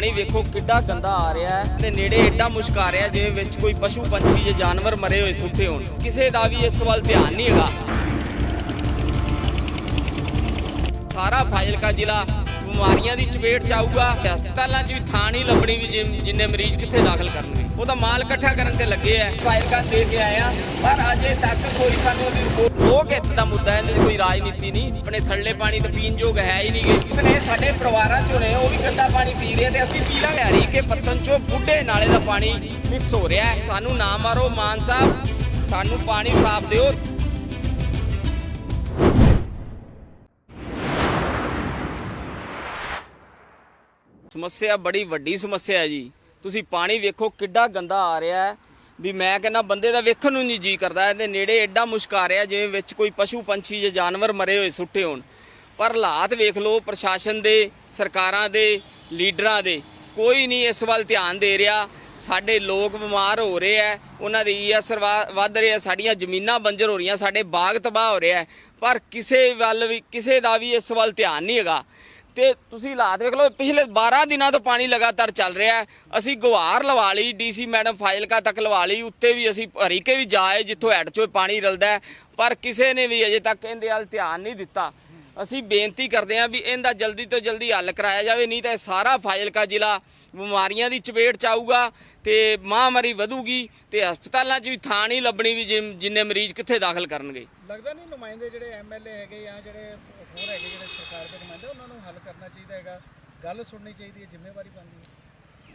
ਪਾਣੀ ਵੇਖੋ ਕਿੱਡਾ ਗੰਦਾ ਆ ਰਿਹਾ ਹੈ ਤੇ ਨੇੜੇ ਏਡਾ ਮੁਸ਼ਕ ਆ ਰਿਹਾ ਜਿਵੇਂ ਵਿੱਚ ਕੋਈ ਪਸ਼ੂ, ਪੰਛੀ ਜਾਂ ਜਾਨਵਰ ਮਰੇ ਹੋਏ ਸੁੱਤੇ ਹੋਣ। ਕਿਸੇ ਦਾ ਵੀ ਇਸ ਵੱਲ ਧਿਆਨ ਨਹੀਂ ਹੈਗਾ। ਸਾਰਾ ਫਾਜ਼ਿਲਕਾ ਜ਼ਿਲ੍ਹਾ ਬਿਮਾਰੀਆਂ ਦੀ ਚਪੇਟ ਚ ਆਊਗਾ। ਤੇ ਹਸਪਤਾਲਾਂ 'ਚ ਵੀ ਥਾਂ ਨਹੀਂ ਲੱਭਣੀ ਵੀ ਜਿੰਨੇ ਮਰੀਜ਼ ਕਿੱਥੇ ਦਾਖਲ ਕਰਨਗੇ। ਉਹ ਤਾਂ ਮਾਲ ਇਕੱਠਾ ਕਰਨ ਤੇ ਲੱਗੇ ਆ। ਫਾਜ਼ਿਲਕਾ ਦੇ ਕੇ ਆਇਆ ਪਰ ਅਜੇ ਤੱਕ ਕੋਈ ਸਾਨੂੰ ਉਹਦੀ ਰਿਪੋਰਟ ਲੋਕ ਹਿੱਤ ਦਾ ਮੁੱਦਾ ਹੈ ਇਹਦੇ ਕੋਈ ਰਾਜਨੀਤੀ ਨਹੀਂ। ਆਪਣੇ ਥੱਲੇ ਪਾਣੀ ਤਾਂ ਪੀਣ ਯੋਗ ਹੈ ਹੀ ਨਹੀਂਗੇ ਇਤਨੇ ਸਾਡੇ ਪਰਿਵਾਰਾਂ 'ਚੋਂ ਨੇ, ਉਹ ਵੀ ਗੰਦਾ ਪਾਣੀ ਪੀ ਰਹੇ ਤੇ ਅਸੀਂ ਪੀ ਲਾਂਗੇ ਹਰੀ ਕੇ ਪੱਤਨ 'ਚੋਂ ਬੁੱਢੇ ਨਾਲੇ ਦਾ ਪਾਣੀ ਮਿਕਸ ਹੋ ਰਿਹਾ ਸਾਨੂੰ ਨਾ ਮਾਰੋ ਮਾਨ ਸਾਹਿਬ। ਸਾਨੂੰ ਪਾਣੀ ਸਾਫ਼ ਦਿਓ। ਸਮੱਸਿਆ ਬੜੀ ਵੱਡੀ ਸਮੱਸਿਆ ਹੈ ਜੀ। ਤੁਸੀਂ ਪਾਣੀ ਵੇਖੋ ਕਿੱਡਾ ਗੰਦਾ ਆ ਰਿਹਾ ਹੈ। ਵੀ ਮੈਂ ਕਹਿੰਦਾ ਬੰਦੇ ਦਾ ਵੇਖਣ ਨੂੰ ਨਹੀਂ ਜੀ ਕਰਦਾ, ਇਹਦੇ ਨੇੜੇ ਐਡਾ ਮੁਸ਼ਕ ਆ ਰਿਹਾ ਜਿਵੇਂ ਵਿੱਚ ਕੋਈ ਪਸ਼ੂ ਪੰਛੀ ਜਾਂ ਜਾਨਵਰ ਮਰੇ ਹੋਏ ਸੁੱਟੇ ਹੋਣ। ਪਰ ਹਾਲਾਤ ਵੇਖ ਲਓ, ਪ੍ਰਸ਼ਾਸਨ ਦੇ, ਸਰਕਾਰਾਂ ਦੇ, ਲੀਡਰਾਂ ਦੇ, ਕੋਈ ਨਹੀਂ ਇਸ ਵੱਲ ਧਿਆਨ ਦੇ ਰਿਹਾ। ਸਾਡੇ ਲੋਕ ਬਿਮਾਰ ਹੋ ਰਹੇ ਆ ਉਹਨਾਂ ਦੀ ਈਐਸਆਰ ਵੱਧ ਰਿਹਾ, ਸਾਡੀਆਂ ਜ਼ਮੀਨਾਂ ਬੰਜਰ ਹੋ ਰਹੀਆਂ, ਸਾਡੇ ਬਾਗ ਤਬਾਹ ਹੋ ਰਿਹਾ ਪਰ ਕਿਸੇ ਵੱਲ ਵੀ, ਕਿਸੇ ਦਾ ਵੀ ਇਸ ਵੱਲ ਧਿਆਨ ਨਹੀਂ ਹੈਗਾ। ਤੇ ਤੁਸੀਂ ਹਾਲਾਤ ਵੇਖ ਲਓ, ਪਿਛਲੇ 12 ਦਿਨਾਂ ਤੋਂ ਪਾਣੀ ਲਗਾਤਾਰ ਚੱਲ ਰਿਹਾ ਹੈ। ਅਸੀਂ ਗੁਹਾਰ ਲਵਾ ਲਈ, ਡੀਸੀ ਮੈਡਮ ਫਾਜ਼ਿਲਕਾ ਤੱਕ ਲਵਾ ਲਈ ਉੱਤੇ ਵੀ ਅਸੀਂ ਹਰੀਕੇ ਵੀ ਜਾਏ, ਜਿੱਥੋਂ ਹੈਡ ਚੋਂ ਪਾਣੀ ਰਲਦਾ ਪਰ ਕਿਸੇ ਨੇ ਵੀ ਅਜੇ ਤੱਕ ਇਹਦੇ ਵੱਲ ਧਿਆਨ ਨਹੀਂ ਦਿੱਤਾ। ਅਸੀਂ ਬੇਨਤੀ ਕਰਦੇ ਹਾਂ ਵੀ ਇਹਦਾ ਜਲਦੀ ਤੋਂ ਜਲਦੀ ਹੱਲ ਕਰਾਇਆ ਜਾਵੇ, ਨਹੀਂ ਤਾਂ ਇਹ ਸਾਰਾ ਫਾਜ਼ਿਲਕਾ ਜ਼ਿਲ੍ਹਾ ਬਿਮਾਰੀਆਂ ਦੀ ਚਪੇਟ ਚ ਆਊਗਾ। ਤੇ ਮਹਾਮਾਰੀ ਵਧੂਗੀ ਤੇ ਹਸਪਤਾਲਾਂ 'ਚ ਵੀ ਥਾਂ ਨਹੀਂ ਲੱਭਣੀ ਵੀ ਜਿਨ- ਜਿੰਨੇ ਮਰੀਜ਼ ਕਿੱਥੇ ਦਾਖਲ ਕਰਨਗੇ। ਲੱਗਦਾ ਨਹੀਂ ਨੁਮਾਇੰਦੇ ਜਿਹੜੇ ਐਮਐਲਏ ਹੈਗੇ ਜਾਂ ਜਿਹੜੇ ਹੋਰ ਹੈਗੇ ਜਿਹੜੇ ਸਰਕਾਰ ਦੇ ਨੁਮਾਇੰਦੇ ਉਹਨਾਂ ਨੂੰ ਹੱਲ ਕਰਨਾ ਚਾਹੀਦਾ ਹੈਗਾ। ਗੱਲ ਸੁਣਨੀ ਚਾਹੀਦੀ ਹੈ ਜ਼ਿੰਮੇਵਾਰੀ ਬਣਦੀ ਹੈ।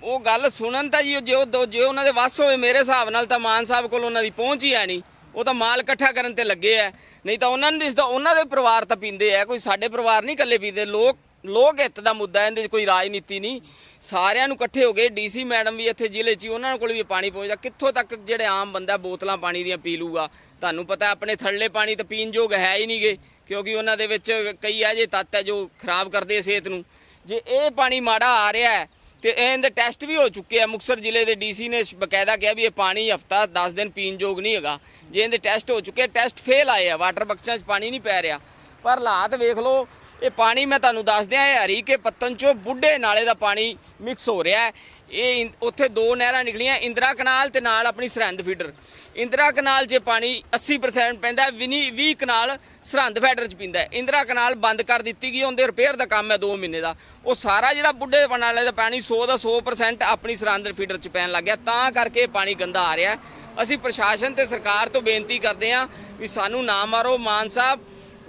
ਉਹ ਗੱਲ ਸੁਣਨ ਤਾਂ ਜੀ ਉਹ ਜੇ ਉਹ ਜੇ ਉਹਨਾਂ ਦੇ ਵੱਸ ਹੋਵੇ ਮੇਰੇ ਹਿਸਾਬ ਨਾਲ ਤਾਂ ਮਾਨ ਸਾਹਿਬ ਕੋਲ ਉਹਨਾਂ ਦੀ ਪਹੁੰਚ ਹੀ ਹੈ ਨਹੀਂ। ਉਹ ਤਾਂ ਮਾਲ ਇਕੱਠਾ ਕਰਨ ਤੇ ਲੱਗੇ ਆ ਨਹੀਂ ਤਾਂ ਉਹਨਾਂ ਨੂੰ ਦਿਸਦਾ ਉਹਨਾਂ ਦੇ ਪਰਿਵਾਰ ਤਾਂ ਪੀਂਦੇ ਆ। ਕੋਈ ਸਾਡੇ ਪਰਿਵਾਰ ਨਹੀਂ ਇਕੱਲੇ ਪੀਂਦੇ। ਲੋਕ ਲੋਕ ਹਿੱਤ ਦਾ ਮੁੱਦਾ ਹੈ, ਇਹਦੇ 'ਚ ਕੋਈ ਰਾਜਨੀਤੀ ਨਹੀਂ। ਸਾਰਿਆਂ ਨੂੰ ਇਕੱਠੇ ਹੋ ਗਏ ਡੀਸੀ ਮੈਡਮ ਵੀ ਇੱਥੇ ਜ਼ਿਲ੍ਹੇ 'ਚ ਹੀ, ਉਹਨਾਂ ਕੋਲ ਵੀ ਪਾਣੀ ਪਹੁੰਚਦਾ। ਕਿੱਥੋਂ ਤੱਕ ਜਿਹੜੇ ਆਮ ਬੰਦਾ ਬੋਤਲਾਂ ਪਾਣੀ ਦੀਆਂ ਪੀ ਲੂਗਾ? ਤੁਹਾਨੂੰ ਪਤਾ ਆਪਣੇ ਥੱਲੇ ਪਾਣੀ ਤਾਂ ਪੀਣ ਯੋਗ ਹੈ ਹੀ ਨਹੀਂਗੇ ਕਿਉਂਕਿ ਉਹਨਾਂ ਦੇ ਵਿੱਚ ਕਈ ਇਹੋ ਤੱਤ ਹੈ ਜੋ ਖਰਾਬ ਕਰਦੇ ਸਿਹਤ ਨੂੰ। ਜੇ ਇਹ ਪਾਣੀ ਮਾੜਾ ਆ ਰਿਹਾ ਹੈ ਤੇ ਇਹਦੇ ਟੈਸਟ ਵੀ ਹੋ ਚੁੱਕੇ ਆ। ਮੁਕਸਰ ਜ਼ਿਲ੍ਹੇ ਦੇ ਡੀਸੀ ਨੇ ਬਕਾਇਦਾ ਕਿਹਾ ਵੀ ਇਹ ਪਾਣੀ ਹਫਤਾ 10 ਦਿਨ ਪੀਣ ਯੋਗ ਨਹੀਂ ਹੈਗਾ। ਜੇ ਇਹਦੇ ਟੈਸਟ ਹੋ ਚੁੱਕੇ ਟੈਸਟ ਫੇਲ ਆਏ ਆ ਵਾਟਰ ਬਕਸਾਂ 'ਚ ਪਾਣੀ ਨਹੀਂ ਪੈ ਰਿਹਾ। ਪਰ ਹਾਲਾਤ ਵੇਖ ਲਓ ਇਹ ਪਾਣੀ ਮੈਂ ਤੁਹਾਨੂੰ ਦੱਸ ਦਿਆਂ, ਇਹ ਹਰੀ ਕੇ ਪੱਤਨ 'ਚੋਂ ਬੁੱਢੇ ਨਾਲੇ ਦਾ ਪਾਣੀ ਮਿਕਸ ਹੋ ਰਿਹਾ ਹੈ। ਇਹ ਇਨ- ਉੱਥੇ ਦੋ ਨਹਿਰਾਂ ਨਿਕਲੀਆਂ, ਇੰਦਰਾ ਕਨਾਲ ਤੇ ਨਾਲ ਆਪਣੀ ਸਰਹੰਦ ਫੀਡਰ ਇੰਦਰਾ ਕਨਾਲ 'ਚ ਪਾਣੀ 80% ਪੈਂਦਾ ਵਿਨੀ 20 ਕਨਾਲ ਸਰਹੰਦ ਫੈਡਰ 'ਚ ਪਿੰਦਾ ਇੰਦਰਾ ਕਨਾਲ ਬੰਦ ਕਰ ਦਿੱਤੀ ਗਈ, ਉਹਦੇ ਰਿਪੇਅਰ ਦਾ ਕੰਮ ਹੈ 2 ਮਹੀਨੇ ਦਾ। ਉਹ ਸਾਰਾ ਜਿਹੜਾ ਬੁੱਢੇ ਨਾਲੇ ਦਾ ਪਾਣੀ 100 ਦਾ 100% ਆਪਣੀ ਸਰਹੰਦ ਫੀਡਰ 'ਚ ਪੈਣ ਲੱਗ ਗਿਆ ਤਾਂ ਕਰਕੇ ਇਹ ਪਾਣੀ ਗੰਦਾ ਆ ਰਿਹਾ ਅਸੀਂ ਪ੍ਰਸ਼ਾਸਨ ਤੇ ਸਰਕਾਰ ਤੋਂ ਬੇਨਤੀ ਕਰਦੇ ਹਾਂ ਵੀ ਸਾਨੂੰ ਨਾ ਮਾਰੋ। ਮਾਨ ਸਾਹਿਬ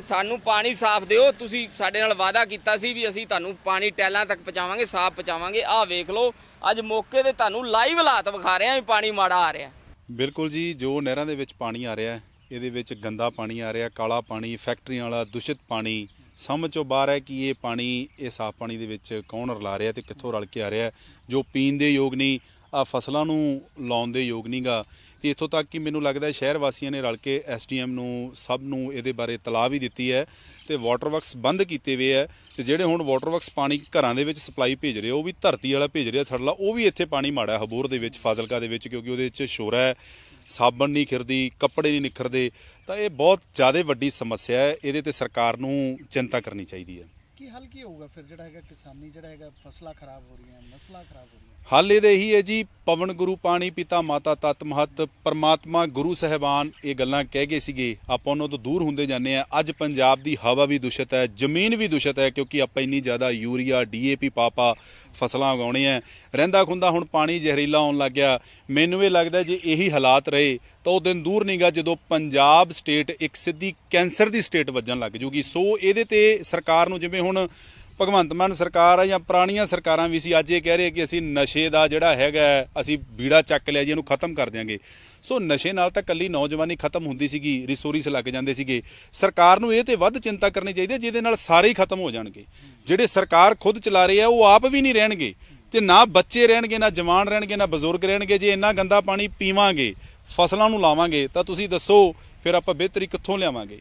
ਸਾਨੂੰ ਪਾਣੀ ਸਾਫ਼ ਦਿਓ, ਤੁਸੀਂ ਸਾਡੇ ਨਾਲ ਵਾਅਦਾ ਕੀਤਾ ਸੀ ਵੀ ਅਸੀਂ ਤੁਹਾਨੂੰ ਪਾਣੀ ਟੈਲਾਂ ਤੱਕ ਪਹੁੰਚਾਵਾਂਗੇ, ਸਾਫ਼ ਪਹੁੰਚਾਵਾਂਗੇ। ਆਹ ਵੇਖ ਲਓ, ਅੱਜ ਮੌਕੇ ਤੇ ਤੁਹਾਨੂੰ ਲਾਈਵ ਹਾਲਾਤ ਵਿਖਾ ਰਹੇ ਹਾਂ ਵੀ ਪਾਣੀ ਮਾੜਾ ਆ ਰਿਹਾ। ਬਿਲਕੁਲ ਜੀ, ਜੋ ਨਹਿਰਾਂ ਦੇ ਵਿੱਚ ਪਾਣੀ ਆ ਰਿਹਾ ਇਹਦੇ ਵਿੱਚ ਗੰਦਾ ਪਾਣੀ ਆ ਰਿਹਾ, ਕਾਲਾ ਪਾਣੀ, ਫੈਕਟਰੀਆਂ ਵਾਲਾ ਦੂਸ਼ਿਤ ਪਾਣੀ, ਸਮਝ ਚੋਂ ਬਾਹਰ ਹੈ ਕਿ ਇਹ ਪਾਣੀ, ਇਹ ਸਾਫ਼ ਪਾਣੀ ਦੇ ਵਿੱਚ ਕੌਣ ਰਲਾ ਰਿਹਾ ਤੇ ਕਿੱਥੋਂ ਰਲ ਕੇ ਆ ਰਿਹਾ ਜੋ ਪੀਣ ਦੇ ਯੋਗ ਨਹੀਂ ਆ ਫਸਲਾਂ ਨੂੰ ਲਾਉਣ ਦੇ ਯੋਗ ਨਹੀਂਗਾ ਤੇ ਇੱਥੋਂ ਤੱਕ ਕਿ ਮੈਨੂੰ ਲੱਗਦਾ ਸ਼ਹਿਰ ਵਾਸੀਆਂ ਨੇ ਰਲ ਕੇ ਐਸਡੀਐਮ ਨੂੰ, ਸਭ ਨੂੰ ਇਹਦੇ ਬਾਰੇ ਤਲਾਹ ਵੀ ਦਿੱਤੀ ਹੈ ਤੇ ਵਾਟਰ ਵਰਕਸ ਬੰਦ ਕੀਤੇ ਹੋਏ ਹੈ ਤੇ ਜਿਹੜੇ ਹੁਣ ਵਾਟਰ ਵਰਕਸ ਪਾਣੀ ਘਰਾਂ ਦੇ ਵਿੱਚ ਸਪਲਾਈ ਭੇਜ ਰਹੇ ਉਹ ਵੀ ਧਰਤੀ ਵਾਲਾ ਭੇਜ ਰਿਹਾ ਥਰਲਾ ਉਹ ਵੀ ਇੱਥੇ ਪਾਣੀ ਮਾੜਾ ਹੈ ਹਬੂਰ ਦੇ ਵਿੱਚ, ਫਾਜ਼ਿਲਕਾ ਦੇ ਵਿੱਚ, ਕਿਉਂਕਿ ਉਹਦੇ ਵਿੱਚ ਸ਼ੋਰਾ ਹੈ, ਸਾਬਣ ਨਹੀਂ ਖਿਰਦੀ, ਕੱਪੜੇ ਨਹੀਂ ਨਿਖਰਦੇ। ਤਾਂ ਇਹ ਬਹੁਤ ਜ਼ਿਆਦਾ ਵੱਡੀ ਸਮੱਸਿਆ ਹੈ, ਇਹਦੇ ਤੇ ਸਰਕਾਰ ਨੂੰ ਚਿੰਤਾ ਕਰਨੀ ਚਾਹੀਦੀ ਹੈ। ਕੀ ਹੱਲ ਕੀ ਹੋਊਗਾ ਫਿਰ ਜਿਹੜਾ ਹੈਗਾ ਕਿਸਾਨੀ, ਜਿਹੜਾ ਹੈਗਾ ਫਸਲਾਂ ਖਰਾਬ ਹੋ ਰਹੀਆਂ, ਨਸਲਾਂ ਖਰਾਬ ਹੋ ਰਹੀਆਂ? ਹੱਲ ਇਹਦੇ ਇਹੀ ਹੈ ਜੀ, ਪਵਨ ਗੁਰੂ ਪਾਣੀ ਪਿਤਾ ਮਾਤਾ ਤਤ ਮਹਤ, ਪਰਮਾਤਮਾ ਗੁਰੂ ਸਹਿਬਾਨ, ਇਹ ਗੱਲਾਂ ਕਹਿ ਗਏ ਸੀਗੇ। ਆਪਾਂ ਉਹਨਾਂ ਤੋਂ ਦੂਰ ਹੁੰਦੇ ਜਾਂਦੇ ਆ ਅੱਜ ਪੰਜਾਬ ਦੀ ਹਵਾ ਵੀ ਦੂਸ਼ਿਤ ਹੈ, ਜ਼ਮੀਨ ਵੀ ਦੂਸ਼ਿਤ ਹੈ, ਕਿਉਂਕਿ ਆਪਾਂ ਇੰਨੀ ਜ਼ਿਆਦਾ ਯੂਰੀਆ ਡੀਏਪੀ ਪਾਪਾ ਫਸਲਾਂ ਉਗਾਉਣੇ ਆ ਰਹਿੰਦਾ ਖੁੰਦਾ ਹੁਣ ਪਾਣੀ ਜ਼ਹਿਰੀਲਾ ਆਉਣ ਲੱਗ ਗਿਆ। ਮੈਨੂੰ ਇਹ ਲੱਗਦਾ ਜੇ ਇਹੀ ਹਾਲਾਤ ਰਹੇ, ਤਾਂ ਉਹ ਦਿਨ ਦੂਰ ਨਹੀਂਗਾ ਜਦੋਂ ਪੰਜਾਬ ਸਟੇਟ ਇੱਕ ਸਿੱਧੀ ਕੈਂਸਰ ਦੀ ਸਟੇਟ ਵੱਜਣ ਲੱਗ ਜੂਗੀ। ਸੋ ਇਹਦੇ ਤੇ ਸਰਕਾਰ ਨੂੰ ਜਿਵੇਂ ਹੁਣ ਭਗਵੰਤ ਮਾਨ ਸਰਕਾਰ ਆ ਜਾਂ ਪੁਰਾਣੀਆਂ ਸਰਕਾਰਾਂ ਵੀ ਸੀ, ਅੱਜ ਇਹ ਕਹਿ ਰਹੇ ਕਿ ਅਸੀਂ ਨਸ਼ੇ ਦਾ ਜਿਹੜਾ ਹੈਗਾ ਅਸੀਂ ਬੀੜਾ ਚੱਕ ਲਿਆ ਜੀ, ਇਹਨੂੰ ਖਤਮ ਕਰ ਦਿਆਂਗੇ। ਸੋ ਨਸ਼ੇ ਨਾਲ ਤਾਂ ਕੱਲੀ ਨੌਜਵਾਨੀ ਖਤਮ ਹੁੰਦੀ ਸੀਗੀ, ਰਿਸੋਰੀਸ ਲੱਗ ਜਾਂਦੇ ਸੀਗੇ। ਸਰਕਾਰ ਨੂੰ ਇਹ ਤੇ ਵੱਧ ਚਿੰਤਾ ਕਰਨੀ ਚਾਹੀਦੀ ਹੈ, ਜਿਹਦੇ ਨਾਲ ਸਾਰੇ ਹੀ ਖਤਮ ਹੋ ਜਾਣਗੇ। ਜਿਹੜੇ ਸਰਕਾਰ ਖੁਦ ਚਲਾ ਰਹੀ ਹੈ, ਉਹ ਆਪ ਵੀ ਨਹੀਂ ਰਹਿਣਗੇ। ਤੇ ਨਾ ਬੱਚੇ ਰਹਿਣਗੇ, ਨਾ ਜਵਾਨ ਰਹਿਣਗੇ, ਨਾ ਬਜ਼ੁਰਗ ਰਹਿਣਗੇ, ਜੇ ਇੰਨਾ ਗੰਦਾ ਪਾਣੀ ਪੀਵਾਂਗੇ, ਫਸਲਾਂ ਨੂੰ ਲਾਵਾਂਗੇ, ਤਾਂ ਤੁਸੀਂ ਦੱਸੋ, ਫਿਰ ਆਪਾਂ ਬਿਹਤਰੀ ਕਿੱਥੋਂ ਲਿਆਵਾਂਗੇ?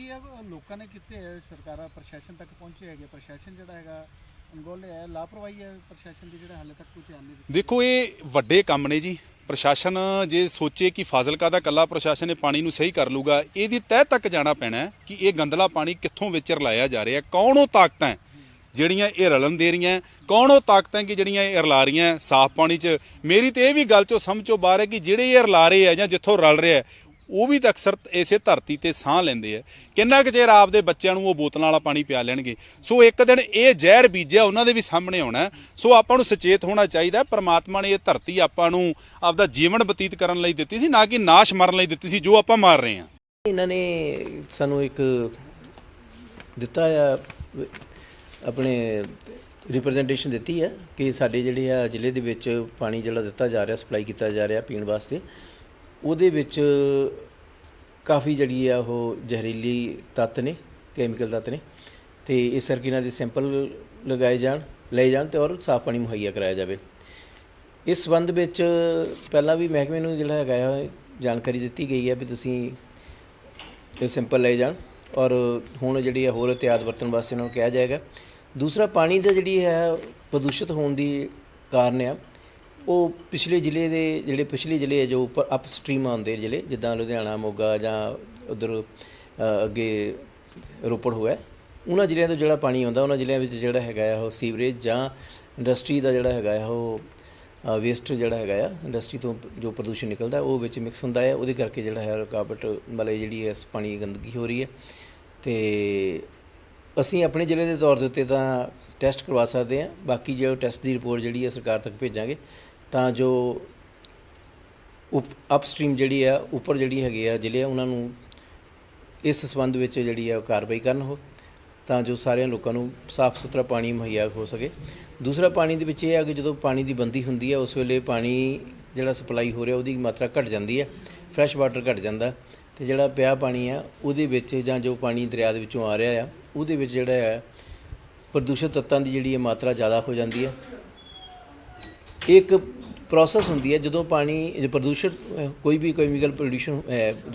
ਕੀ ਇਹ ਲੋਕਾਂ ਨੇ ਕੀਤੇ ਹੈ ਸਰਕਾਰਾਂ ਪ੍ਰਸ਼ਾਸਨ ਤੱਕ ਪਹੁੰਚੇ ਹੈਗੇ ਪ੍ਰਸ਼ਾਸਨ ਜਿਹੜਾ ਹੈਗਾ, ਅਣਗੌਲੇ ਹੈ ਲਾਪਰਵਾਹੀ ਹੈ ਪ੍ਰਸ਼ਾਸਨ ਦੀ ਜਿਹੜਾ ਹਾਲੇ ਤੱਕ ਕੋਈ ਧਿਆਨ ਨਹੀਂ ਦਿੱਤਾ? ਦੇਖੋ, ਇਹ ਵੱਡੇ ਕੰਮ ਨੇ ਜੀ। ਪ੍ਰਸ਼ਾਸਨ ਜੇ ਸੋਚੇ ਕਿ ਫਾਜ਼ਿਲਕਾ ਦਾ ਕੱਲਾ ਪ੍ਰਸ਼ਾਸਨ ਇਹ ਪਾਣੀ ਨੂੰ ਸਹੀ ਕਰ ਲੂਗਾ, ਇਹਦੀ ਤਹਿ ਤੱਕ ਜਾਣਾ ਪੈਣਾ ਕਿ ਇਹ ਗੰਦਲਾ ਪਾਣੀ ਕਿੱਥੋਂ ਵਿੱਚ ਰਲਾਇਆ ਜਾ ਰਿਹਾ ਕੌਣ ਉਹ ਤਾਕਤਾਂ ਜਿਹੜੀਆਂ ਇਹ ਰਲਣ ਦੇ ਰਹੀਆਂ ਕੌਣ ਉਹ ਤਾਕਤਾਂ ਕਿ ਜਿਹੜੀਆਂ ਇਹ ਰਲਾ ਰਹੀਆਂ ਸਾਫ਼ ਪਾਣੀ 'ਚ? ਮੇਰੀ ਤੇ ਇਹ ਵੀ ਗੱਲ 'ਚੋਂ ਸਮਝੋ ਬਾਹਰ ਹੈ ਕਿ ਜਿਹੜੇ ਇਹ ਰਲਾ ਰਹੇ ਆ ਜਾਂ ਜਿੱਥੋਂ ਰਲ ਰਿਹਾ ਉਹ ਵੀ ਤਾਂ ਅਕਸਰ ਇਸੇ ਧਰਤੀ ਤੇ ਸਾਹ ਲੈਂਦੇ ਆ। ਕਿੰਨਾ ਕੁ ਚਿਰ ਆਪਦੇ ਬੱਚਿਆਂ ਨੂੰ ਉਹ ਬੋਤਲਾਂ ਵਾਲਾ ਪਾਣੀ ਪਿਆ ਲੈਣਗੇ? ਸੋ ਇੱਕ ਦਿਨ ਇਹ ਜ਼ਹਿਰ ਬੀਜਿਆ, ਉਹਨਾਂ ਦੇ ਵੀ ਸਾਹਮਣੇ ਆਉਣਾ। ਸੋ ਆਪਾਂ ਨੂੰ ਸੁਚੇਤ ਹੋਣਾ ਚਾਹੀਦਾ, ਪਰਮਾਤਮਾ ਨੇ ਇਹ ਧਰਤੀ ਆਪਾਂ ਨੂੰ ਆਪਦਾ ਜੀਵਨ ਬਤੀਤ ਕਰਨ ਲਈ ਦਿੱਤੀ ਸੀ, ਨਾ ਕਿ ਨਾਸ਼ ਮਾਰਨ ਲਈ ਦਿੱਤੀ ਸੀ, ਜੋ ਆਪਾਂ ਮਾਰ ਰਹੇ ਹਾਂ। ਇਹਨਾਂ ਨੇ ਸਾਨੂੰ ਇੱਕ ਦਿੱਤਾ ਆ, ਆਪਣੇ ਰਿਪਰੈਜ਼ੈਂਟੇਸ਼ਨ ਦਿੱਤੀ ਹੈ ਕਿ ਸਾਡੇ ਜਿਹੜੇ ਆ ਜ਼ਿਲ੍ਹੇ ਦੇ ਵਿੱਚ ਪਾਣੀ ਜਿਹੜਾ ਦਿੱਤਾ ਜਾ ਰਿਹਾ ਸਪਲਾਈ ਕੀਤਾ ਜਾ ਰਿਹਾ ਪੀਣ ਵਾਸਤੇ। ਉਹਦੇ ਵਿੱਚ ਕਾਫੀ ਜਿਹੜੀ ਆ ਉਹ ਜ਼ਹਿਰੀਲੀ ਤੱਤ ਨੇ ਕੈਮੀਕਲ ਤੱਤ ਨੇ ਤੇ ਇਸ ਕਰਕੇ ਇਹਨਾਂ ਦੇ ਸੈਂਪਲ ਲਗਾਏ ਜਾਣ, ਲਏ ਜਾਣ ਤੇ ਔਰ ਸਾਫ਼ ਪਾਣੀ ਮੁਹੱਈਆ ਕਰਾਇਆ ਜਾਵੇ। ਇਸ ਸੰਬੰਧ ਵਿੱਚ ਪਹਿਲਾਂ ਵੀ ਮਹਿਕਮੇ ਨੂੰ ਜਿਹੜਾ ਹੈਗਾ ਆ, ਜਾਣਕਾਰੀ ਦਿੱਤੀ ਗਈ ਹੈ ਵੀ ਤੁਸੀਂ ਇਹ ਸਿੰਪਲ ਲਏ ਜਾਣ ਔਰ ਹੁਣ ਜਿਹੜੀ ਹੈ ਹੋਰ ਇhtiyਾਤ ਵਰਤਣ ਵਾਸਤੇ ਇਹਨਾਂ ਨੂੰ ਕਿਹਾ ਜਾਏਗਾ। ਦੂਸਰਾ, ਪਾਣੀ ਦਾ ਜਿਹੜੀ ਹੈ, ਪ੍ਰਦੂਸ਼ਿਤ ਹੋਣ ਦੀ ਕਾਰਨ ਆ ਉਹ ਪਿਛਲੇ ਜ਼ਿਲ੍ਹੇ ਦੇ ਜਿਹੜੇ ਪਿਛਲੇ ਜ਼ਿਲ੍ਹੇ ਆ ਜੋ ਉੱਪਰ ਅਪਸਟ੍ਰੀਮ ਆਉਂਦੇ ਜ਼ਿਲ੍ਹੇ, ਜਿੱਦਾਂ ਲੁਧਿਆਣਾ, ਮੋਗਾ ਜਾਂ ਉਧਰ ਅੱਗੇ ਰੋਪੜ ਹੋਇਆ, ਉਹਨਾਂ ਜ਼ਿਲ੍ਹਿਆਂ ਤੋਂ ਜਿਹੜਾ ਪਾਣੀ ਆਉਂਦਾ, ਉਹਨਾਂ ਜ਼ਿਲ੍ਹਿਆਂ ਵਿੱਚ ਜਿਹੜਾ ਹੈਗਾ ਆ ਉਹ ਸੀਵਰੇਜ ਜਾਂ ਇੰਡਸਟਰੀ ਦਾ ਜਿਹੜਾ ਹੈਗਾ ਆ ਉਹ ਵੇਸਟ ਜਿਹੜਾ ਹੈਗਾ ਆ ਇੰਡਸਟਰੀ ਤੋਂ ਜੋ ਪ੍ਰਦੂਸ਼ਣ ਨਿਕਲਦਾ, ਉਹ ਵਿੱਚ ਮਿਕਸ ਹੁੰਦਾ ਹੈ ਉਹਦੇ ਕਰਕੇ ਜਿਹੜਾ ਹੈ ਰੁਕਾਵਟ ਮਤਲਬ ਜਿਹੜੀ ਹੈ ਪਾਣੀ ਗੰਦਗੀ ਹੋ ਰਹੀ ਹੈ। ਤੇ ਅਸੀਂ ਆਪਣੇ ਜ਼ਿਲ੍ਹੇ ਦੇ ਤੌਰ ਦੇ ਉੱਤੇ ਤਾਂ ਟੈਸਟ ਕਰਵਾ ਸਕਦੇ ਹਾਂ। ਬਾਕੀ ਜੋ ਟੈਸਟ ਦੀ ਰਿਪੋਰਟ ਜਿਹੜੀ ਹੈ ਸਰਕਾਰ ਤੱਕ ਭੇਜਾਂਗੇ ਤਾਂ ਜੋ ਉਪ ਅਪਸਟ੍ਰੀਮ ਜਿਹੜੀ ਆ ਉੱਪਰ ਜਿਹੜੀ ਹੈਗੀ ਆ ਜ਼ਿਲ੍ਹੇ ਆ, ਉਹਨਾਂ ਨੂੰ ਇਸ ਸੰਬੰਧ ਵਿੱਚ ਜਿਹੜੀ ਆ ਉਹ ਕਾਰਵਾਈ ਕਰਨ ਹੋ ਤਾਂ ਜੋ ਸਾਰਿਆਂ ਲੋਕਾਂ ਨੂੰ ਸਾਫ਼ ਸੁਥਰਾ ਪਾਣੀ ਮੁਹੱਈਆ ਹੋ ਸਕੇ। ਦੂਸਰਾ ਪਾਣੀ ਦੇ ਵਿੱਚ ਇਹ ਆ ਕਿ ਜਦੋਂ ਪਾਣੀ ਦੀ ਬੰਦੀ ਹੁੰਦੀ ਹੈ ਉਸ ਵੇਲੇ ਪਾਣੀ ਜਿਹੜਾ ਸਪਲਾਈ ਹੋ ਰਿਹਾ ਉਹਦੀ ਮਾਤਰਾ ਘਟ ਜਾਂਦੀ ਹੈ ਫਰੈਸ਼ ਵਾਟਰ ਘਟ ਜਾਂਦਾ। ਤੇ ਜਿਹੜਾ ਪਿਆ ਪਾਣੀ ਆ ਉਹਦੇ ਵਿੱਚ ਜਾਂ ਜੋ ਪਾਣੀ ਦਰਿਆ ਦੇ ਵਿੱਚੋਂ ਆ ਰਿਹਾ ਆ ਉਹਦੇ ਵਿੱਚ ਜਿਹੜਾ ਹੈ ਪ੍ਰਦੂਸ਼ਿਤ ਤੱਤਾਂ ਦੀ ਜਿਹੜੀ ਹੈ ਮਾਤਰਾ ਜ਼ਿਆਦਾ ਹੋ ਜਾਂਦੀ ਹੈ ਇੱਕ ਪ੍ਰੋਸੈਸ ਹੁੰਦੀ ਹੈ ਜਦੋਂ ਪਾਣੀ, ਜੇ ਪ੍ਰਦੂਸ਼ਣ ਕੋਈ ਵੀ ਕੈਮੀਕਲ ਪੋਲੂਸ਼ਨ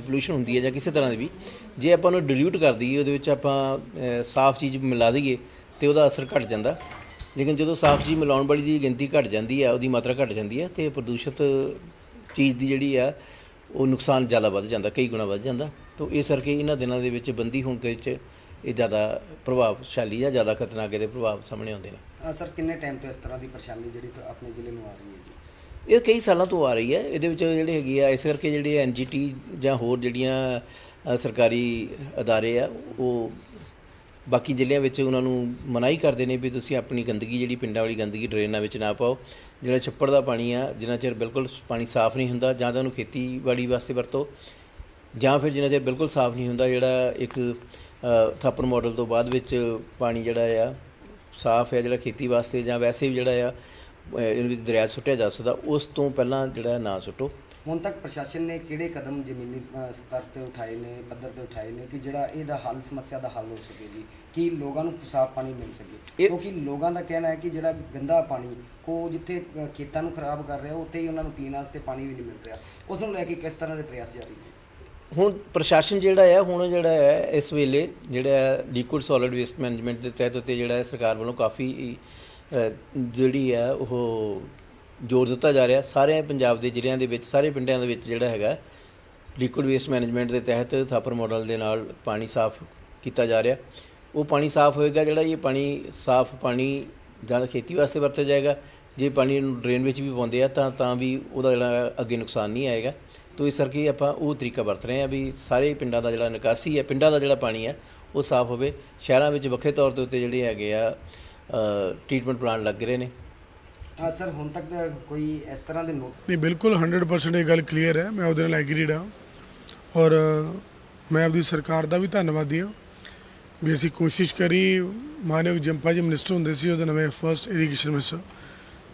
ਪੋਲੂਸ਼ਨ ਹੁੰਦੀ ਹੈ ਜਾਂ ਕਿਸੇ ਤਰ੍ਹਾਂ ਦੀ ਵੀ, ਜੇ ਆਪਾਂ ਉਹਨੂੰ ਡਿਲੂਟ ਕਰ ਦਈਏ, ਉਹਦੇ ਵਿੱਚ ਆਪਾਂ ਸਾਫ਼ ਚੀਜ਼ ਮਿਲਾ ਦਈਏ, ਤੇ ਉਹਦਾ ਅਸਰ ਘਟ ਜਾਂਦਾ। ਲੇਕਿਨ ਜਦੋਂ ਸਾਫ਼ ਚੀਜ਼ ਮਿਲਾਉਣ ਵਾਲੀ ਦੀ ਗਿਣਤੀ ਘਟ ਜਾਂਦੀ ਹੈ, ਉਹਦੀ ਮਾਤਰਾ ਘਟ ਜਾਂਦੀ ਹੈ, ਤੇ ਪ੍ਰਦੂਸ਼ਿਤ ਚੀਜ਼ ਦੀ ਜਿਹੜੀ ਆ, ਉਹ ਨੁਕਸਾਨ ਜ਼ਿਆਦਾ ਵੱਧ ਜਾਂਦਾ, ਕਈ ਗੁਣਾ ਵੱਧ ਜਾਂਦਾ। ਤਾਂ ਇਸ ਕਰਕੇ ਇਹਨਾਂ ਦਿਨਾਂ ਦੇ ਵਿੱਚ ਬੰਦੀ ਹੋਣ ਦੇ ਵਿੱਚ ਇਹ ਜ਼ਿਆਦਾ ਪ੍ਰਭਾਵਸ਼ਾਲੀ ਜਾਂ ਜ਼ਿਆਦਾ ਖਤਰਨਾਕ ਇਹਦੇ ਪ੍ਰਭਾਵ ਸਾਹਮਣੇ ਆਉਂਦੇ ਨੇ। ਅ, ਸਰ ਕਿੰਨੇ ਟਾਈਮ ਤੋਂ ਇਸ ਤਰ੍ਹਾਂ ਦੀ ਪਰੇਸ਼ਾਨੀ ਜਿਹੜੀ ਆਪਣੇ ਜ਼ਿਲ੍ਹੇ ਨੂੰ ਆ ਰਹੀ ਹੈ ਜੀ? ਇਹ ਕਈ ਸਾਲਾਂ ਤੋਂ ਆ ਰਹੀ ਹੈ। ਇਹਦੇ ਵਿੱਚ ਜਿਹੜੇ ਹੈਗੇ ਆ ਇਸ ਕਰਕੇ ਜਿਹੜੇ ਐਨਜੀਟੀ ਜਾਂ ਹੋਰ ਜਿਹੜੀਆਂ ਅ, ਸਰਕਾਰੀ ਅਦਾਰੇ ਆ ਉਹ ਬਾਕੀ ਜ਼ਿਲ੍ਹਿਆਂ ਵਿੱਚ ਉਹਨਾਂ ਨੂੰ ਮਨਾਹੀ ਕਰਦੇ ਨੇ ਵੀ ਤੁਸੀਂ ਆਪਣੀ ਗੰਦਗੀ ਜਿਹੜੀ ਪਿੰਡਾਂ ਵਾਲੀ ਗੰਦਗੀ ਡਰੇਨਾਂ ਵਿੱਚ ਨਾ ਪਾਓ। ਜਿਹੜਾ ਛੱਪੜ ਦਾ ਪਾਣੀ ਆ ਜਿੰਨਾ ਚਿਰ ਬਿਲਕੁਲ ਪਾਣੀ ਸਾਫ਼ ਨਹੀਂ ਹੁੰਦਾ ਜਾਂ ਤਾਂ ਉਹਨੂੰ ਖੇਤੀਬਾੜੀ ਵਾਸਤੇ ਵਰਤੋ ਜਾਂ ਫਿਰ ਜਿੰਨਾ ਚਿਰ ਬਿਲਕੁਲ ਸਾਫ਼ ਨਹੀਂ ਹੁੰਦਾ ਜਿਹੜਾ ਇੱਕ ਥਾਪਰ ਮਾਡਲ ਤੋਂ ਬਾਅਦ ਵਿੱਚ ਪਾਣੀ ਜਿਹੜਾ ਆ ਸਾਫ਼ ਹੈ ਜਿਹੜਾ ਖੇਤੀ ਵਾਸਤੇ ਜਾਂ ਵੈਸੇ ਵੀ ਜਿਹੜਾ ਆ ਅ, ਇਹਦੇ ਵਿੱਚ ਦਰਿਆ ਸੁੱਟਿਆ ਜਾ ਸਕਦਾ ਉਸ ਤੋਂ ਪਹਿਲਾਂ ਜਿਹੜਾ ਨਾ ਸੁੱਟੋ। ਹੁਣ ਤੱਕ ਪ੍ਰਸ਼ਾਸਨ ਨੇ ਕਿਹੜੇ ਕਦਮ ਜ਼ਮੀਨੀ ਸਤਰ ਤੇ ਉਠਾਏ ਨੇ ਪੱਧਰ ਤੇ ਉਠਾਏ ਨੇ ਕਿ ਜਿਹੜਾ ਇਹਦਾ ਹੱਲ ਸਮੱਸਿਆ ਦਾ ਹੱਲ ਹੋ ਸਕੇ ਜੀ ਕਿ ਲੋਕਾਂ ਨੂੰ ਸਾਫ਼ ਪਾਣੀ ਮਿਲ ਸਕੇ। ਕਿਉਂਕਿ ਲੋਕਾਂ ਦਾ ਕਹਿਣਾ ਹੈ ਕਿ ਜਿਹੜਾ ਗੰਦਾ ਪਾਣੀ ਕੋ ਜਿੱਥੇ ਖੇਤਾਂ ਨੂੰ ਖਰਾਬ ਕਰ ਰਿਹਾ ਉੱਥੇ ਹੀ ਉਹਨਾਂ ਨੂੰ ਪੀਣ ਵਾਸਤੇ ਪਾਣੀ ਵੀ ਨਹੀਂ ਮਿਲ ਰਿਹਾ। ਉਸ ਨੂੰ ਲੈ ਕੇ ਕਿਸ ਤਰ੍ਹਾਂ ਦੇ ਪ੍ਰਯਾਸ ਜਾਰੀ ਨੇ? ਹੁਣ ਪ੍ਰਸ਼ਾਸਨ ਜਿਹੜਾ ਆ, ਹੁਣ ਜਿਹੜਾ ਹੈ ਇਸ ਵੇਲੇ ਜਿਹੜਾ ਲਿਕੁਇਡ ਸੋਲਿਡ ਵੇਸਟ ਮੈਨੇਜਮੈਂਟ ਦੇ ਤਹਿਤ ਉੱਤੇ ਜਿਹੜਾ ਹੈ ਸਰਕਾਰ ਵੱਲੋਂ ਕਾਫੀ ਜਿਹੜੀ ਆ, ਉਹ ਜ਼ੋਰ ਦਿੱਤਾ ਜਾ ਰਿਹਾ। ਸਾਰੇ ਪੰਜਾਬ ਦੇ ਜ਼ਿਲ੍ਹਿਆਂ ਦੇ ਵਿੱਚ, ਸਾਰੇ ਪਿੰਡਾਂ ਦੇ ਵਿੱਚ ਜਿਹੜਾ ਹੈਗਾ ਲਿਕੁਇਡ ਵੇਸਟ ਮੈਨੇਜਮੈਂਟ ਦੇ ਤਹਿਤ ਥਾਪਰ ਮਾਡਲ ਦੇ ਨਾਲ ਪਾਣੀ ਸਾਫ਼ ਕੀਤਾ ਜਾ ਰਿਹਾ। ਉਹ ਪਾਣੀ ਸਾਫ਼ ਹੋਏਗਾ ਜਿਹੜਾ, ਇਹ ਪਾਣੀ ਸਾਫ਼ ਪਾਣੀ ਜਾਂ ਤਾਂ ਖੇਤੀ ਵਾਸਤੇ ਵਰਤਿਆ ਜਾਏਗਾ। ਜੇ ਪਾਣੀ ਨੂੰ ਡਰੇਨ ਵਿੱਚ ਵੀ ਪਾਉਂਦੇ ਆ, ਤਾਂ ਤਾਂ ਵੀ ਉਹਦਾ ਜਿਹੜਾ ਅੱਗੇ ਨੁਕਸਾਨ ਨਹੀਂ ਆਏਗਾ। ਤੋ ਇਸ ਕਰਕੇ ਆਪਾਂ ਉਹ ਤਰੀਕਾ ਵਰਤ ਰਹੇ ਆ ਵੀ ਸਾਰੇ ਪਿੰਡਾਂ ਦਾ ਜਿਹੜਾ ਨਿਕਾਸੀ ਹੈ ਪਿੰਡਾਂ ਦਾ ਜਿਹੜਾ ਪਾਣੀ ਹੈ ਉਹ ਸਾਫ਼ ਹੋਵੇ। ਸ਼ਹਿਰਾਂ ਵਿੱਚ ਵੱਖਰੇ ਤੌਰ ਦੇ ਉੱਤੇ ਜਿਹੜੇ ਹੈਗੇ ਆ ਟ੍ਰੀਟਮੈਂਟ ਪਲਾਂਟ ਲੱਗ ਰਹੇ ਨੇ। ਅ, ਸਰ ਹੁਣ ਤੱਕ ਤਾਂ ਕੋਈ ਇਸ ਤਰ੍ਹਾਂ ਦੇ ਨਹੀਂ ਬਿਲਕੁਲ 100% ਇਹ ਗੱਲ ਕਲੀਅਰ ਹੈ। ਮੈਂ ਉਹਦੇ ਨਾਲ ਐਗਰੀਡ ਹਾਂ। ਔਰ ਮੈਂ ਆਪਦੀ ਸਰਕਾਰ ਦਾ ਵੀ ਧੰਨਵਾਦੀ ਹਾਂ ਵੀ ਅਸੀਂ ਕੋਸ਼ਿਸ਼ ਕਰੀ ਮਾਨਯੋਗ ਜੰਪਾ ਜੀ ਮਿਨਿਸਟਰ ਹੁੰਦੇ ਸੀ ਉਹਦੇ ਨਵੇਂ ਫਰਸਟ ਇਰੀਗੇਸ਼ਨ ਮਿਨਿਸਟਰ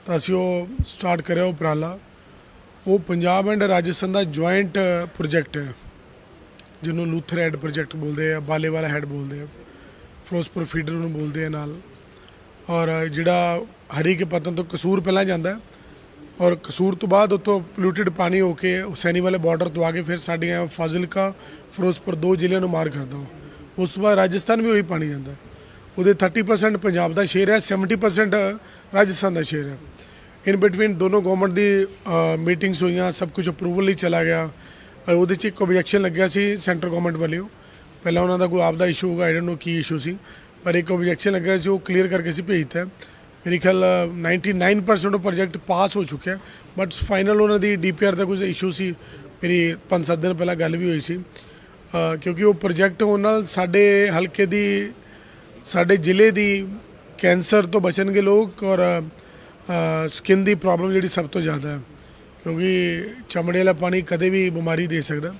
ਤਾਂ ਅਸੀਂ ਉਹ ਸਟਾਰਟ ਕਰਿਆ ਉਪਰਾਲਾ। ਉਹ ਪੰਜਾਬ ਐਂਡ ਰਾਜਸਥਾਨ ਦਾ ਜੁਆਇੰਟ ਪ੍ਰੋਜੈਕਟ ਹੈ, ਜਿਹਨੂੰ ਲੂਥਰ ਹੈਡ ਪ੍ਰੋਜੈਕਟ ਬੋਲਦੇ ਆ ਬਾਲੇਵਾਲਾ ਹੈਡ ਬੋਲਦੇ ਆ ਫਿਰੋਜ਼ਪੁਰ ਫੀਡਰ ਨੂੰ ਬੋਲਦੇ ਆ ਨਾਲ। ਔਰ ਜਿਹੜਾ ਹਰੀ ਕੇ ਪਤਨ ਤੋਂ ਕਸੂਰ ਪਹਿਲਾਂ ਜਾਂਦਾ ਔਰ ਕਸੂਰ ਤੋਂ ਬਾਅਦ ਉੱਥੋਂ ਪੋਲੂਟਡ ਪਾਣੀ ਹੋ ਕੇ ਹੁਸੈਨੀ ਵਾਲੇ ਬਾਰਡਰ ਤੋਂ ਆ ਕੇ ਫਿਰ ਸਾਡੀਆਂ ਫਾਜ਼ਿਲਕਾ, ਫਿਰੋਜ਼ਪੁਰ ਦੋ ਜ਼ਿਲ੍ਹਿਆਂ ਨੂੰ ਮਾਰ ਕਰਦਾ ਉਹ। ਉਸ ਤੋਂ ਬਾਅਦ ਰਾਜਸਥਾਨ ਵੀ ਉਹੀ ਪਾਣੀ ਜਾਂਦਾ ਉਹਦੇ 30% ਪੰਜਾਬ ਦਾ ਸ਼ੇਅਰ ਹੈ 70% ਰਾਜਸਥਾਨ ਦਾ ਸ਼ੇਅਰ ਹੈ। ਇਨ ਬਿਟਵੀਨ ਦੋਨੋਂ ਗਵਰਨਮੈਂਟ ਦੀ ਮੀਟਿੰਗਸ ਹੋਈਆਂ ਸਭ ਕੁਝ ਅਪਰੂਵਲ ਲਈ ਚਲਾ ਗਿਆ ਉਹਦੇ 'ਚ ਇੱਕ ਆਬਜੈਕਸ਼ਨ ਲੱਗਿਆ ਸੀ ਸੈਂਟਰ ਗਵਰਨਮੈਂਟ ਵੱਲੋਂ ਪਹਿਲਾਂ ਉਹਨਾਂ ਦਾ ਕੋਈ ਆਪਦਾ ਇਸ਼ੂ ਹੋਗਾ I don't know Ki issue ਸੀ ਪਰ ਇੱਕ ਆਬਜੈਕਸ਼ਨ ਲੱਗਿਆ ਸੀ ਉਹ ਕਲੀਅਰ ਕਰਕੇ ਅਸੀਂ ਭੇਜਤਾ ਹੈ। ਮੇਰੇ ਖਿਆਲ ਅ, 99% ਉਹ ਪ੍ਰੋਜੈਕਟ ਪਾਸ ਹੋ ਚੁੱਕਿਆ ਬਟ ਫਾਈਨਲ ਉਹਨਾਂ ਦੀ ਡੀਪੀਆਰ ਦਾ ਕੁਝ ਇਸ਼ੂ ਸੀ ਮੇਰੀ 5-7 ਦਿਨ ਪਹਿਲਾਂ ਗੱਲ ਵੀ ਹੋਈ ਸੀ ਕਿਉਂਕਿ ਉਹ ਪ੍ਰੋਜੈਕਟ ਹੋਣ ਨਾਲ ਸਾਡੇ ਹਲਕੇ ਦੀ ਸਾਡੇ ਜ਼ਿਲ੍ਹੇ ਦੀ ਕੈਂਸਰ ਤੋਂ ਬਚਣਗੇ ਲੋਕ ਔਰ ਸਕਿਨ ਦੀ ਪ੍ਰੋਬਲਮ ਜਿਹੜੀ ਸਭ ਤੋਂ ਜ਼ਿਆਦਾ ਹੈ, ਕਿਉਂਕਿ ਚਮੜੇ ਵਾਲਾ ਪਾਣੀ ਕਦੇ ਵੀ ਬਿਮਾਰੀ ਦੇ ਸਕਦਾ।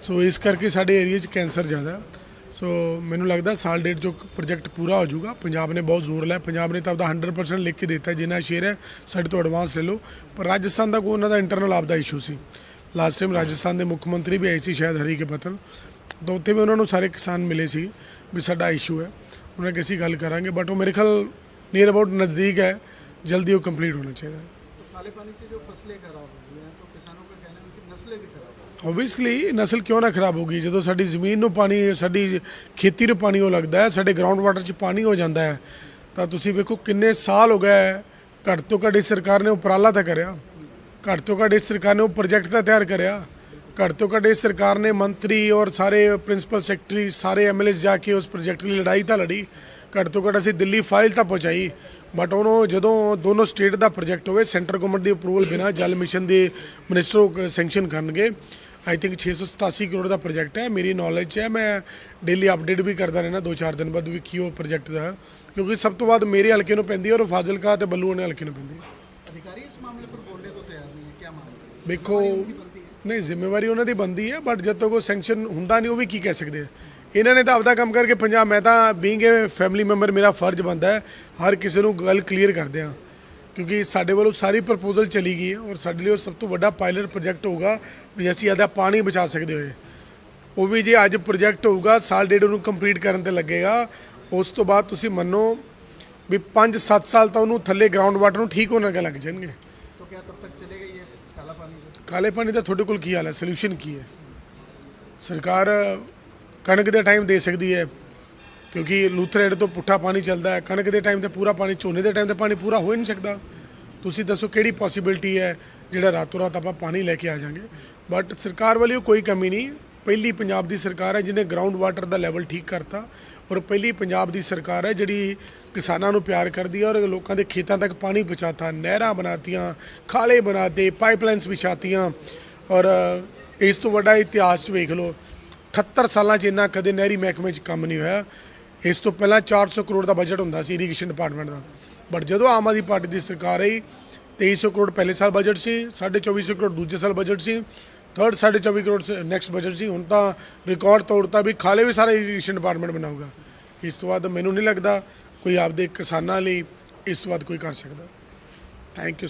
ਸੋ ਇਸ ਕਰਕੇ ਸਾਡੇ ਏਰੀਆ 'ਚ ਕੈਂਸਰ ਜ਼ਿਆਦਾ ਸੋ ਮੈਨੂੰ ਲੱਗਦਾ ਸਾਲ ਡੇਢ ਜੋ ਪ੍ਰੋਜੈਕਟ ਪੂਰਾ ਹੋ ਜਾਊਗਾ। ਪੰਜਾਬ ਨੇ ਬਹੁਤ ਜ਼ੋਰ ਲਾਇਆ। ਪੰਜਾਬ ਨੇ ਤਾਂ ਆਪਦਾ 100% ਲਿਖ ਕੇ ਦਿੱਤਾ ਜਿੰਨਾ ਸ਼ੇਅਰ ਹੈ, ਸਾਡੇ ਤੋਂ ਐਡਵਾਂਸ ਲੈ ਲਓ। ਪਰ ਰਾਜਸਥਾਨ ਦਾ ਕੋਈ ਉਹਨਾਂ ਦਾ ਇੰਟਰਨਲ ਆਪਦਾ ਇਸ਼ੂ ਸੀ। ਲਾਸਟ ਟਾਈਮ ਰਾਜਸਥਾਨ ਦੇ ਮੁੱਖ ਮੰਤਰੀ ਵੀ ਆਏ ਸੀ ਸ਼ਾਇਦ ਹਰੀ ਕੇ ਪਤਨ ਤਾਂ ਉੱਥੇ ਵੀ ਉਹਨਾਂ ਨੂੰ ਸਾਰੇ ਕਿਸਾਨ ਮਿਲੇ ਸੀ ਵੀ ਸਾਡਾ ਇਸ਼ੂ ਹੈ। ਉਹਨਾਂ ਨੇ ਅਸੀਂ ਗੱਲ ਕਰਾਂਗੇ ਬਟ ਉਹ ਮੇਰੇ ਖਿਆਲ ਨੀਅਰ ਅਬਾਊਟ ਨਜ਼ਦੀਕ ਹੈ। ਜਲਦੀ ਉਹ ਕੰਪਲੀਟ ਹੋਣਾ ਚਾਹੀਦਾ है तो काले पानी से जो फसलें खराब हो गई हैं तो किसानों का कहना है कि नस्लें भी खराब हो ਓਬਵੀਅਸਲੀ ਨਸਲ ਕਿਉਂ ਨਾ ਖਰਾਬ ਹੋਗੀ ਜਦੋਂ ਸਾਡੀ ਜ਼ਮੀਨ ਨੂੰ ਪਾਣੀ ਸਾਡੀ ਖੇਤੀ ਨੂੰ ਪਾਣੀ ਉਹ ਲੱਗਦਾ ਹੈ ਸਾਡੇ ਗਰਾਊਂਡ ਵਾਟਰ 'ਚ ਪਾਣੀ ਹੋ ਜਾਂਦਾ ਹੈ ਤਾਂ ਤੁਸੀਂ ਵੇਖੋ ਕਿੰਨੇ ਸਾਲ ਹੋ ਗਏ ਘੱਟ ਤੋਂ ਘੱਟ ਇਸ ਸਰਕਾਰ ਨੇ ਉਪਰਾਲਾ ਤਾਂ ਕਰਿਆ ਘੱਟ ਤੋਂ ਘੱਟ ਇਸ ਸਰਕਾਰ ਨੇ ਉਹ ਪ੍ਰੋਜੈਕਟ ਤਾਂ ਤਿਆਰ ਕਰਿਆ ਘੱਟ ਤੋਂ ਘੱਟ ਇਸ ਸਰਕਾਰ ਨੇ ਮੰਤਰੀ ਔਰ ਸਾਰੇ ਪ੍ਰਿੰਸੀਪਲ ਸੈਕਟਰੀ ਸਾਰੇ ਐਮਐਲਏ ਜਾ ਕੇ ਉਸ ਪ੍ਰੋਜੈਕਟ ਲਈ ਲੜਾਈ ਤਾਂ ਲੜੀ ਘੱਟ ਤੋਂ ਘੱਟ ਅਸੀਂ ਦਿੱਲੀ ਫਾਈਲ ਤਾਂ ਪਹੁੰਚਾਈ ਬਟ ਉਹਨੋਂ ਜਦੋਂ ਦੋਨੋਂ ਸਟੇਟ ਦਾ ਪ੍ਰੋਜੈਕਟ ਹੋਵੇ ਸੈਂਟਰ ਗਵਰਨਮੈਂਟ ਦੀ ਅਪਰੂਵਲ ਬਿਨਾ ਜਲ ਮਿਸ਼ਨ ਦੇ ਮਿਨਿਸਟਰ ਉਹ ਸੈਂਕਸ਼ਨ ਕਰਨਗੇ ਆਈ ਥਿੰਕ 687 ਕਰੋੜ ਦਾ ਪ੍ਰੋਜੈਕਟ ਹੈ ਮੇਰੀ ਨੌਲੇਜ 'ਚ ਹੈ ਮੈਂ ਡੇਲੀ ਅਪਡੇਟ ਵੀ ਕਰਦਾ ਰਹਿਣਾ 2-4 ਦਿਨ ਬਾਅਦ ਵੀ ਕੀ ਉਹ ਪ੍ਰੋਜੈਕਟ ਦਾ ਕਿਉਂਕਿ ਸਭ ਤੋਂ ਬਾਅਦ ਮੇਰੇ ਹਲਕੇ ਨੂੰ ਪੈਂਦੀ ਹੈ ਔਰ ਫਾਜ਼ਿਲਕਾ ਤੇ ਬੱਲੂ ਨੇ ਹਲਕੇ ਨੂੰ ਪੈਂਦੀ ਹੈ। ਅਧਿਕਾਰੀ ਇਸ ਮਾਮਲੇ ਪਰ ਬੋਲਨੇ ਤੋਂ ਤਿਆਰ ਨਹੀਂ ਹੈ ਕੀ ਮਾਮਲਾ ਦੇਖੋ ਨਹੀਂ ਜ਼ਿੰਮੇਵਾਰੀ ਉਹਨਾਂ ਦੀ ਬੰਦੀ ਹੈ ਬਟ ਜਦ ਤੱਕ ਉਹ ਸੈਂਕਸ਼ਨ ਹੁੰਦਾ ਨਹੀਂ ਉਹ ਵੀ ਕੀ ਕਹਿ ਸਕਦੇ ਆ? ਇਹਨਾਂ ਨੇ ਤਾਂ ਆਪਦਾ ਕੰਮ ਕਰਕੇ ਪੰਜਾਬ ਮੈਂ ਤਾਂ ਬੀਂਗ ਏ ਫੈਮਿਲੀ ਮੈਂਬਰ ਮੇਰਾ ਫਰਜ਼ ਬਣਦਾ ਹੈ ਹਰ ਕਿਸੇ ਨੂੰ ਗੱਲ ਕਲੀਅਰ ਕਰਦੇ ਹਾਂ ਕਿਉਂਕਿ ਸਾਡੇ ਵੱਲੋਂ ਸਾਰੀ ਪ੍ਰਪੋਜ਼ਲ ਚਲੀ ਗਈ ਹੈ ਔਰ ਸਾਡੇ ਲਈ ਉਹ ਸਭ ਤੋਂ ਵੱਡਾ ਪਾਇਲਟ ਪ੍ਰੋਜੈਕਟ ਹੋਊਗਾ ਵੀ ਅਸੀਂ ਆਦਾ ਪਾਣੀ ਬਚਾ ਸਕਦੇ ਹੋਏ। ਉਹ ਵੀ ਜੇ ਅੱਜ ਪ੍ਰੋਜੈਕਟ ਹੋਊਗਾ ਸਾਲ ਡੇਢ ਉਹਨੂੰ ਕੰਪਲੀਟ ਕਰਨ ਤੇ ਲੱਗੇਗਾ। ਉਸ ਤੋਂ ਬਾਅਦ ਤੁਸੀਂ ਮੰਨੋ ਵੀ 5-7 ਸਾਲ ਤਾਂ ਉਹਨੂੰ ਥੱਲੇ ਗਰਾਊਂਡ ਵਾਟਰ ਨੂੰ ਠੀਕ ਹੋਣਾ ਲੱਗ ਜਾਣਗੇ। ਕਾਲੇ ਪਾਣੀ ਦਾ ਤੁਹਾਡੇ ਕੋਲ ਕੀ ਹਾਲ ਹੈ? ਸੋਲੂਸ਼ਨ ਕੀ ਹੈ? ਸਰਕਾਰ ਕਣਕ ਦੇ ਟਾਈਮ ਦੇ ਸਕਦੀ ਹੈ, ਕਿਉਂਕਿ ਲੂਥਰੇਡ ਤੋਂ ਪੁੱਠਾ ਪਾਣੀ ਚੱਲਦਾ ਹੈ। ਕਣਕ ਦੇ ਟਾਈਮ ਤੇ ਪੂਰਾ ਪਾਣੀ, ਝੋਨੇ ਦੇ ਟਾਈਮ ਤੇ ਪਾਣੀ ਪੂਰਾ ਹੋ ਹੀ ਨਹੀਂ ਸਕਦਾ। ਤੁਸੀਂ ਦੱਸੋ ਕਿਹੜੀ ਪੋਸੀਬਿਲਿਟੀ ਹੈ ਜਿਹੜਾ ਰਾਤੋਂ ਰਾਤ ਆਪਾਂ ਪਾਣੀ ਲੈ ਕੇ ਆ ਜਾਾਂਗੇ। ਬਟ ਸਰਕਾਰ ਵੱਲੋਂ ਕੋਈ ਕਮੀ ਨਹੀਂ। ਪਹਿਲੀ ਪੰਜਾਬ ਦੀ ਸਰਕਾਰ ਹੈ ਜਿਹਨੇ ਗਰਾਊਂਡ ਵਾਟਰ ਦਾ ਲੈਵਲ ਠੀਕ ਕਰਤਾ ਔਰ ਪਹਿਲੀ ਪੰਜਾਬ ਦੀ ਸਰਕਾਰ ਹੈ ਜਿਹੜੀ ਕਿਸਾਨਾਂ ਨੂੰ ਪਿਆਰ ਕਰਦੀ ਹੈ ਔਰ ਲੋਕਾਂ ਦੇ ਖੇਤਾਂ ਤੱਕ ਪਾਣੀ ਪਹੁੰਚਾਤਾ, ਨਹਿਰਾਂ ਬਣਾਤੀਆਂ, ਖਾਲੇ ਬਣਾਤੇ ਪਾਈਪਲਾਈਨਸ ਵਿਛਾਤੀਆਂ ਔਰ ਇਸ ਤੋਂ ਵੱਡਾ ਇਤਿਹਾਸ 'ਚ ਵੇਖ ਲਓ। 78 ਸਾਲਾਂ 'ਚ ਇੰਨਾ ਕਦੇ ਨਹਿਰੀ ਮਹਿਕਮੇ 'ਚ ਕੰਮ ਨਹੀਂ ਹੋਇਆ। ਇਸ ਤੋਂ ਪਹਿਲਾਂ 400 ਕਰੋੜ ਦਾ ਬਜਟ ਹੁੰਦਾ ਸੀ ਇਰੀਗੇਸ਼ਨ ਡਿਪਾਰਟਮੈਂਟ ਦਾ। ਬਟ ਜਦੋਂ ਆਮ ਆਦਮੀ ਪਾਰਟੀ ਦੀ ਸਰਕਾਰ ਆਈ 2300 ਕਰੋੜ ਪਹਿਲੇ ਸਾਲ ਬਜਟ ਸੀ 2450 ਕਰੋੜ ਦੂਜੇ ਸਾਲ ਬਜਟ ਸੀ ਥਰਡ 24 ਕਰੋੜ ਨੈਕਸਟ ਬਜਟ ਸੀ। ਹੁਣ ਤਾਂ ਰਿਕਾਰਡ ਤੋੜਤਾ ਵੀ ਖਾਲੇ ਵੀ ਸਾਰਾ ਇਰੀਗੇਸ਼ਨ ਡਿਪਾਰਟਮੈਂਟ ਬਣਾਊਗਾ। ਇਸ ਤੋਂ ਬਾਅਦ ਮੈਨੂੰ ਨਹੀਂ ਲੱਗਦਾ ਕੋਈ ਆਪਦੇ ਕਿਸਾਨਾਂ ਲਈ ਇਸ ਤੋਂ ਬਾਅਦ ਕੋਈ ਕਰ ਸਕਦਾ। Thank you